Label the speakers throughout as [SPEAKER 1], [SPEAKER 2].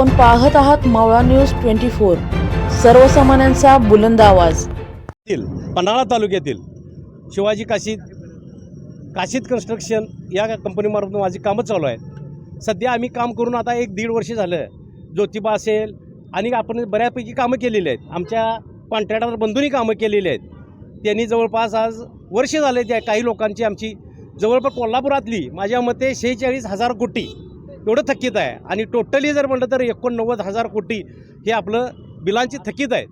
[SPEAKER 1] आपण पाहत आहात मावळा न्यूज ट्वेंटी फोर. सर्वसामान्यांचा बुलंद आवाज.
[SPEAKER 2] पन्हाळा तालुक्यातील शिवाजी काशीद काशीद कन्स्ट्रक्शन या कंपनीमार्फत माझी कामं चालू आहेत. सध्या आम्ही काम करून आता एक दीड वर्ष झालं. ज्योतिबा असेल आणि आपण बऱ्यापैकी कामं केलेली आहेत. आमच्या कॉन्ट्रॅक्टर बंधूंनी कामं केलेली आहेत. त्यांनी जवळपास आज वर्ष झाले त्या काही लोकांची आमची जवळपास कोल्हापुरातली माझ्या मते शेहेचाळीस हजार कोटी एवढं थकीत आहे. आणि टोटली जर म्हटलं तर एकोणनव्वद हजार कोटी हे आपलं बिलांची थकीत आहेत.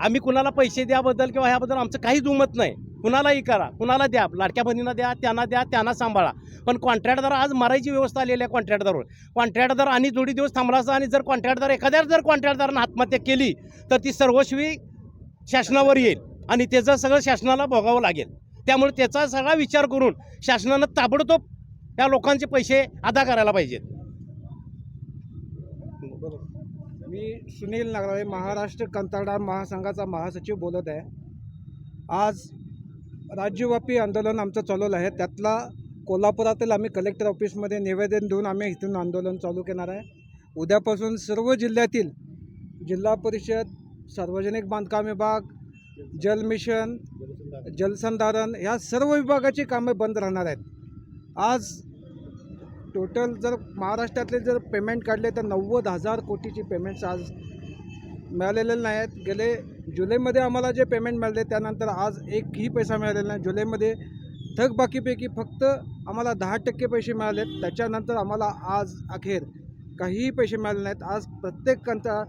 [SPEAKER 2] आम्ही कुणाला पैसे द्याबद्दल किंवा ह्याबद्दल आमचं काही दुमत नाही. कुणालाही करा. कुणाला द्या. लाडक्या बहिणींना द्या त्यांना द्या त्यांना सांभाळा. पण कॉन्ट्रॅक्टदार आज मारायची व्यवस्था आलेली आहे कॉन्ट्रॅक्टदारवर कॉन्ट्रॅक्टदार आणि जोडी दिवस थांबलाचा आणि जर कॉन्ट्रॅक्टदार एखाद्या जर कॉन्ट्रॅक्टदारानं आत्महत्या केली तर ती सर्वस्वी शासनावर येईल. आणि त्याचं सगळं शासनाला भोगावं लागेल. त्यामुळे त्याचा सगळा विचार करून शासनानं ताबडतोब त्या लोकांचे पैसे अदा करायला पाहिजेत.
[SPEAKER 3] मी सुनील नागराळे महाराष्ट्र कंत्राटदार महासंघाचा महासचिव बोलत आहे. आज राज्यव्यापी आंदोलन आमचं चालवलं आहे. त्यातला कोल्हापुरातील आम्ही कलेक्टर ऑफिसमध्ये निवेदन देऊन आम्ही इथून आंदोलन चालू करणार आहे. उद्यापासून सर्व जिल्ह्यातील जिल्हा परिषद सार्वजनिक बांधकाम विभाग जल मिशन जलसंधारण ह्या सर्व विभागाची कामे बंद राहणार आहेत. आज टोटल जर महाराष्ट्रातले जर पेमेंट काढले तर नव्वद हजार कोटीची पेमेंट्स आज मिळालेले नाही आहेत. गेले जुलैमध्ये आम्हाला जे पेमेंट मिळाले त्यानंतर आज एकही पैसा मिळालेला नाही. जुलैमध्ये थकबाकीपैकी फक्त आम्हाला दहा टक्के पैसे मिळालेत त्याच्यानंतर आम्हाला आज अखेर काहीही पैसे मिळाले नाहीत. आज प्रत्येक कंता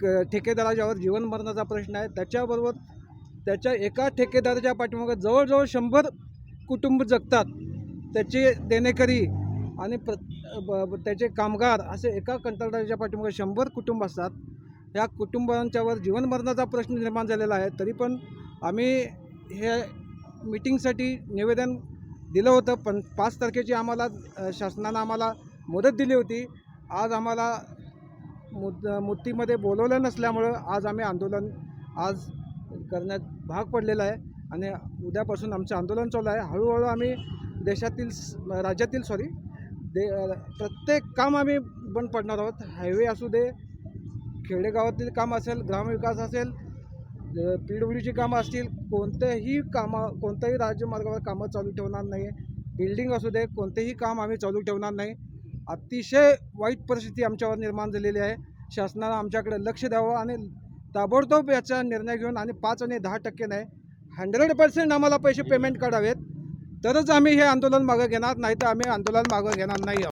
[SPEAKER 3] क- ठेकेदाराच्यावर जीवन मरणाचा प्रश्न आहे. त्याच्याबरोबर त्याच्या एका ठेकेदाराच्या पाठीमागं जवळजवळ शंभर कुटुंब जगतात. त्याचे देणेकरी आणि प्र ब- त्याचे कामगार असे एका कंत्राटाच्या पाठीमागे शंभर कुटुंब असतात. ह्या कुटुंबांच्यावर जीवनमरणाचा प्रश्न निर्माण झालेला आहे. तरी पण आम्ही हे मीटिंगसाठी निवेदन दिलं होतं पण पाच तारखेची आम्हाला शासनानं आम्हाला मुदत दिली होती. आज आम्हाला मुद मुदतीमध्ये बोलवलं नसल्यामुळं आज आम्ही आंदोलन आज करण्यात भाग पडलेला आहे आणि उद्यापासून आमचं आंदोलन चालू आहे. हळूहळू आम्ही देशातील राज्यातील सॉरी दे प्रत्येक काम आम्ही बंद पडणार आहोत. हायवे असू दे खेडेगावातील काम असेल ग्रामविकास असेल पी डब्ल्यूची कामं असतील कोणत्याही कामं कोणत्याही राज्यमार्गावर कामं चालू ठेवणार नाही. बिल्डिंग असू दे कोणतेही काम आम्ही चालू ठेवणार नाही. अतिशय वाईट परिस्थिती आमच्यावर निर्माण झालेली आहे. शासनानं आमच्याकडे लक्ष द्यावं आणि ताबडतोब याचा निर्णय घेऊन आणि पाच आणि दहा टक्के नाही हंड्रेड पर्सेंट आम्हाला पैसे पेमेंट काढावेत. तरच आम्ही हे आंदोलन मागं घेणार नाही तर आम्ही आंदोलन मागं घेणार नाही आहोत.